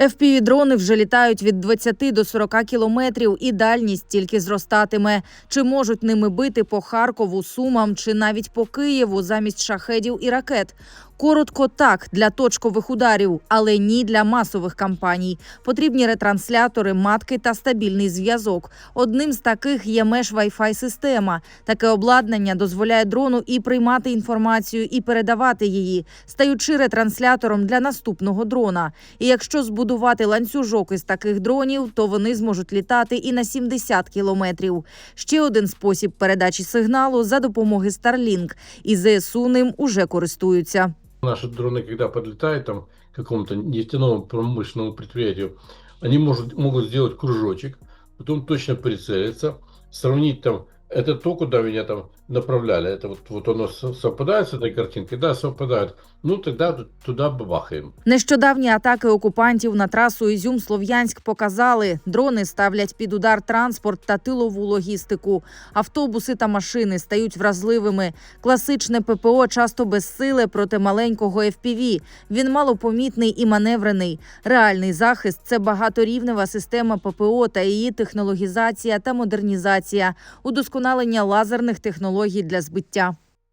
FPV-дрони вже літають від 20 до 40 кілометрів, і дальність тільки зростатиме. Чи можуть ними бити по Харкову, Сумам чи навіть по Києву замість шахедів і ракет? Коротко так для точкових ударів, але ні для масових кампаній. Потрібні ретранслятори, матки та стабільний зв'язок. Одним з таких є меж Wi-Fi система. Таке обладнання дозволяє дрону і приймати інформацію, і передавати її, стаючи ретранслятором для наступного дрона. І якщо збудувати ланцюжок із таких дронів, то вони зможуть літати і на 70 кілометрів. Ще один спосіб передачі сигналу за допомоги Starlink. І ЗСУ ним уже користуються. Наши дроны, когда подлетают там к какому-то нефтяному промышленному предприятию, они может, могут сделать кружочек, потом точно прицелиться, сравнить там, это то, куда меня там направляли, это вот, вот оно со- совпадает с этой картинкой, да, совпадает, ну тогда туда бабахаем. Нещодавні атаки окупантів на трасу Ізюм-Слов'янськ показали, дрони ставлять під удар транспорт та тилову логістику. Автобуси та машини стають вразливими. Класичне ППО часто безсиле проти маленького FPV. Він малопомітний і маневрений. Реальний захист це багаторівнева система ППО та її технологізація та модернізація, удосконалення лазерних технологій для збиття.